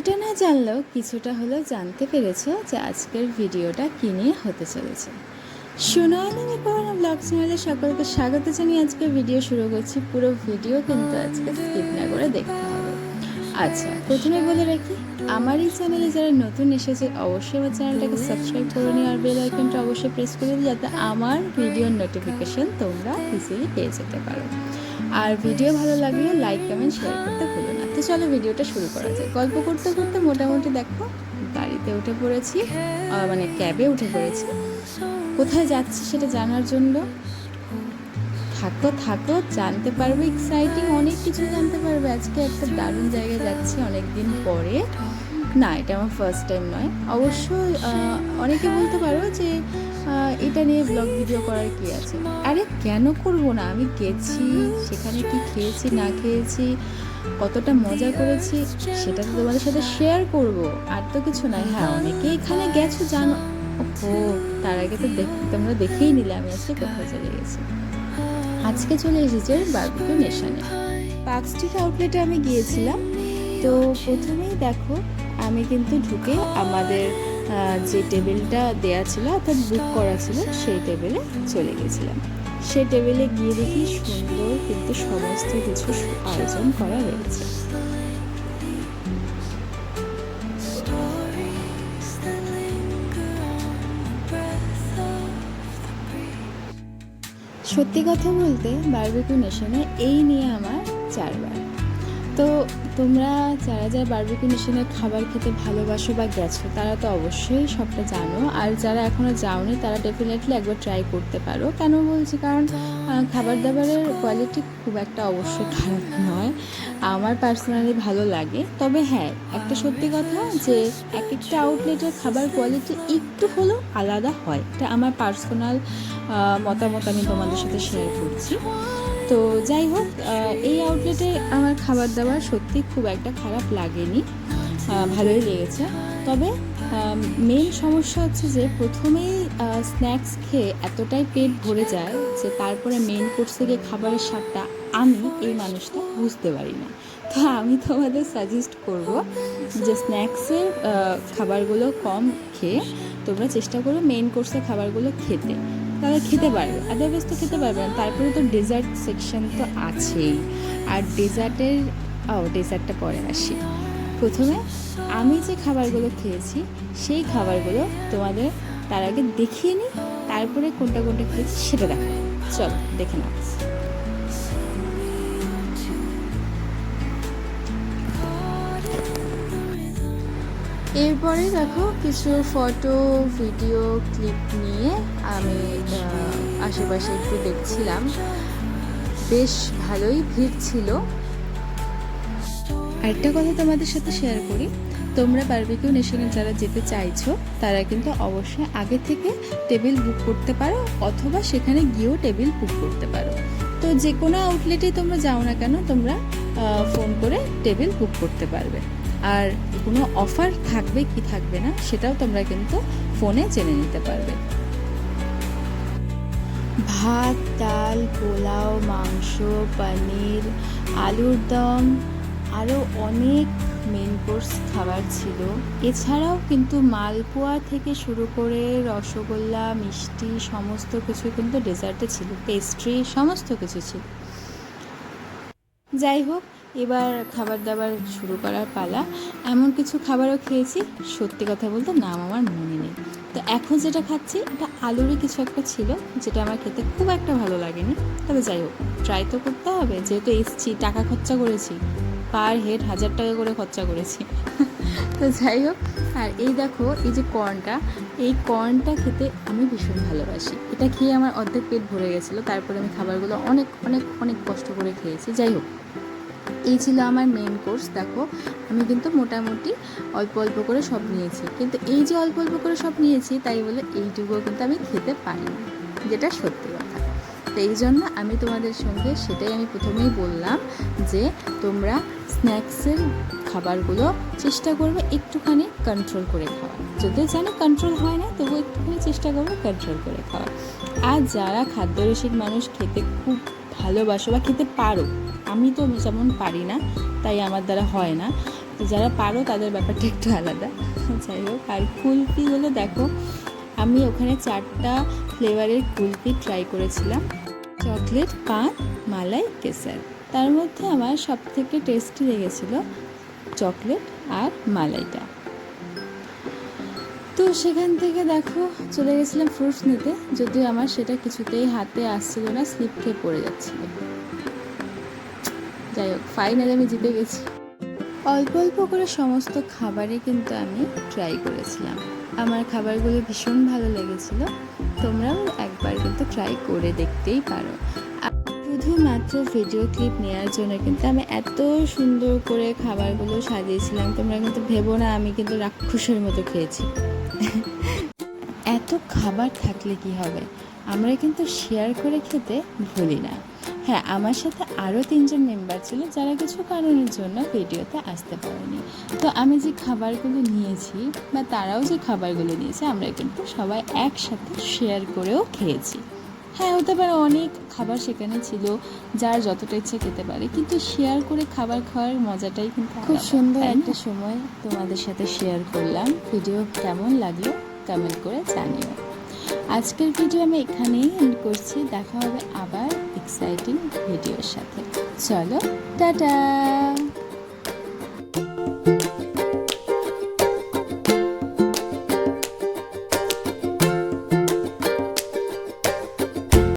পুরোটা না জানলেও কিছুটা হলেও জানতে পেরেছ যে আজকের ভিডিওটা কী নিয়ে হতে চলেছে। সোনালি পাওয়ানো ব্লগ চ্যানেলে সকলকে স্বাগত জানিয়ে আজকে ভিডিও শুরু করছি। পুরো ভিডিও কিন্তু আজকে স্কিপ না করে দেখতে হবে। আচ্ছা প্রথমে বলে রাখি, আমার এই চ্যানেলে যারা নতুন এসেছে, অবশ্যই আমার চ্যানেলটাকে সাবস্ক্রাইব করে নিও আর বেল আইকনটা অবশ্যই প্রেস করে দিও যাতে আমার ভিডিওর নোটিফিকেশন তোমরা ইজিলি পেয়ে যেতে পারো। আর ভিডিও ভালো লাগলে লাইক, কমেন্ট শেয়ার করতে ভুলো না। তো চলো ভিডিওটা শুরু করা যায় গল্প করতে করতে মোটামুটি দেখো গাড়িতে উঠে পড়েছি মানে ক্যাবে উঠে পড়েছি। কোথায় যাচ্ছি সেটা জানার জন্য? থাকো থাকো জানতে পারবে এক্সাইটিং অনেক কিছু জানতে পারবে। আজকে একটা দারুণ জায়গায় যাচ্ছি অনেক দিন পরে। না এটা আমার ফার্স্ট টাইম নয়। অবশ্যই আহ, অনেকে বলতে পারো যে এটা নিয়ে ব্লগ ভিডিও করার কি আছে? আরে কেন করব না? আমি গেছি, সেখানে কি খেয়েছি, না খেয়েছি, কতটা মজা করেছি, সেটা তো তোমাদের সাথে শেয়ার করব। আর তো কিছু নাই। হ্যাঁ অনেকে এখানে গেছো, জানো? ও তার আগে তো তোমরা দেখেই নিলে, আমি আজকে কোথায় চলে গেছি। আজকে চলে এসেছে বারবিকিউ নেশানে পার্ক স্ট্রিট আউটলেটে আমি গিয়েছিলাম। তো প্রথমেই দেখো, আমি কিন্তু ঢুকে আমাদের যে টেবিলটা দেয়া ছিল, অর্থাৎ বুক করা ছিল, সেই টেবিলে চলে গেছিলাম। সেই টেবিলে গিয়ে দেখি সুন্দর কিন্তু সমস্ত কিছু আয়োজন করা রয়েছে সত্যি কথা বলতে বারবিকিউ নেশনে এই নিয়ে আমার চারবার। তো তোমরা যারা যারা বারবিকিউ নেশনের খাবার খেতে ভালোবাসো বা গেছো, তারা তো অবশ্যই সবটা জানো। আর যারা এখনও যাওনি, তারা ডেফিনেটলি একবার ট্রাই করতে পারো। কেন বলছি? কারণ খাবার দাবারের কোয়ালিটি খুব একটা অবশ্যই খারাপ নয়। আমার পার্সোনালি ভালো লাগে। তবে হ্যাঁ একটা সত্যি কথা যে, এক একটা আউটলেটের খাবার কোয়ালিটি একটু হলেও আলাদা হয়। এটা আমার পার্সোনাল মতামত আমি তোমাদের সাথে শেয়ার করছি। তো যাই হোক এই আউটলেটে আমার খাবার দাবার সত্যি খুব একটা খারাপ লাগেনি। ভালোই লেগেছে। তবে মেন সমস্যা হচ্ছে যে প্রথমেই স্ন্যাক্স খেয়ে এতটাই পেট ভরে যায় যে তারপরে মেন কোর্সে গিয়ে খাবারের স্বাদটা আমি, এই মানুষটা বুঝতে পারি না। তো আমি তোমাদের সাজেস্ট করব যে স্ন্যাক্সের খাবারগুলো কম খেয়ে তোমরা চেষ্টা করো মেন কোর্সের খাবারগুলো খেতে। তাহলে খেতে পারবে। আদারওয়াইজ তো খেতে পারবে না। তারপরে তো ডেজার্ট সেকশন তো আছেই। আর ডেজার্টের ও ডেজার্টটা পরে আসি। প্রথমে আমি যে খাবারগুলো খেয়েছি, সেই খাবারগুলো তোমাদের তার আগে দেখিয়ে নিই। তারপরে কোনটা কোনটা খেয়েছি সেটা দেখো চলো, দেখে নাও। এরপরে দেখো কিছু ফটো, ভিডিও, ক্লিপ নিয়ে আমি আশেপাশে একটু দেখছিলাম। বেশ ভালোই ভিড় ছিল। আরেকটা কথা তোমাদের সাথে শেয়ার করি। তোমরা বারবিকিউ নেশনে যারা যেতে চাইছো, তারা কিন্তু অবশ্যই আগে থেকে টেবিল বুক করতে পারো, অথবা সেখানে গিয়েও টেবিল বুক করতে পারো। তো যে কোনো আউটলেটে তোমরা যাও না কেন, তোমরা ফোন করে টেবিল বুক করতে পারবে। আর কোনো অফার থাকবে কি থাকবে না, সেটাও তোমরা কিন্তু ফোনে জেনে নিতে পারবে। ভাত, ডাল, পোলাও, মাংস, পনির, আলুর দম, আরও অনেক মেন কোর্স খাবার ছিল। এছাড়াও কিন্তু মালপোয়া থেকে শুরু করে রসগোল্লা, মিষ্টি, সমস্ত কিছু কিন্তু ডেজার্টে ছিল। পেস্ট্রি সমস্ত কিছু ছিল। যাই হোক এবার খাবার দাবার শুরু করার পালা। এমন কিছু খাবারও খেয়েছি, সত্যি কথা বলতে নাম আমার মনে নেই। তো এখন যেটা খাচ্ছি, এটা আলুরই কিছু একটা ছিল, যেটা আমার খেতে খুব একটা ভালো লাগেনি। তবে যাই হোক ট্রাই তো করতে হবে। যেহেতু এসছি, টাকা খরচা করেছি পার হেড হাজার টাকা করে খরচা করেছি। তো যাই হোক, আর এই দেখো, এই যে কর্নটা এই কর্নটা খেতে আমি ভীষণ ভালোবাসি। এটা খেয়ে আমার অর্ধেক পেট ভরে গেছিল, তারপরে আমি খাবারগুলো অনেক অনেক অনেক কষ্ট করে খেয়েছি। যাই হোক। এই ছিল আমার মেন কোর্স দেখো। আমি কিন্তু মোটামুটি অল্প অল্প করে সব নিয়েছি। কিন্তু এই যে অল্প অল্প করে সব নিয়েছি, তাই বলে এইটুকুও কিন্তু আমি খেতে পারি না যেটা সত্যি কথা। তো এই জন্য আমি তোমাদের সঙ্গে সেটাই আমি প্রথমেই বললাম যে, তোমরা স্ন্যাক্সের খাবারগুলো চেষ্টা করবে একটুখানি কন্ট্রোল করে খাওয়া যদি জানি কন্ট্রোল হয় না, তবু একটুখানি চেষ্টা করবে কন্ট্রোল করে খাওয়া আর যারা খাদ্যরসিক মানুষ খেতে খুব ভালোবাসো বা খেতে পারো আমি তো যেমন পারি না, তাই আমার দ্বারা হয় না। তো যারা পারো তাদের ব্যাপারটা একটু আলাদা। যাই হোক, আর কুলফিগুলো দেখো, আমি ওখানে চারটা ফ্লেভারের কুলপি ট্রাই করেছিলাম। চকলেট, পান, মালাই কেসার তার মধ্যে আমার সব থেকে টেস্টি লেগেছিল চকলেট আর মালাইটা। তো সেখান থেকে দেখো, চলে গেছিলাম ফ্রুটস নিতে, যদিও আমার সেটা কিছুতেই হাতে আসছিল না স্লিপ খেয়ে পড়ে যাচ্ছিল। যাই হোক ফাইনালি আমি জিতে গেছি। অল্প অল্প করে সমস্ত খাবারই কিন্তু আমি ট্রাই করেছিলাম। আমার খাবারগুলো ভীষণ ভালো লেগেছিল। তোমরাও একবার কিন্তু ট্রাই করে দেখতেই পারো। শুধুমাত্র ভিডিও ক্লিপ নেওয়ার জন্য কিন্তু আমি এত সুন্দর করে খাবারগুলো সাজিয়েছিলাম। তোমরা কিন্তু ভেবো না, আমি কিন্তু রাক্ষসের মতো খেয়েছি। এত খাবার থাকলে কি হবে? আমরা কিন্তু শেয়ার করে খেতে ভুলি না। হ্যাঁ আমার সাথে আরও তিনজন মেম্বার ছিল যারা কিছু কারণের জন্য ভিডিওতে আসতে পারেনি। তো আমি যে খাবারগুলো নিয়েছি বা তারাও যে খাবারগুলো নিয়েছে আমরা কিন্তু সবাই একসাথে শেয়ার করেও খেয়েছি। হ্যাঁ হতে পারে অনেক খাবার সেখানে ছিল যার যতটা ইচ্ছে খেতে পারে কিন্তু শেয়ার করে খাবার খাওয়ার মজাটাই কিন্তু খুব সুন্দর একটা সময় তোমাদের সাথে শেয়ার করলাম। ভিডিও কেমন লাগল কমেন্ট করে জানিও। আজকের ভিডিও আমি এখানেই এন্ড করছি। দেখা হবে আবার এক্সাইটিং ভিডিওর সাথে। চলো টাটা!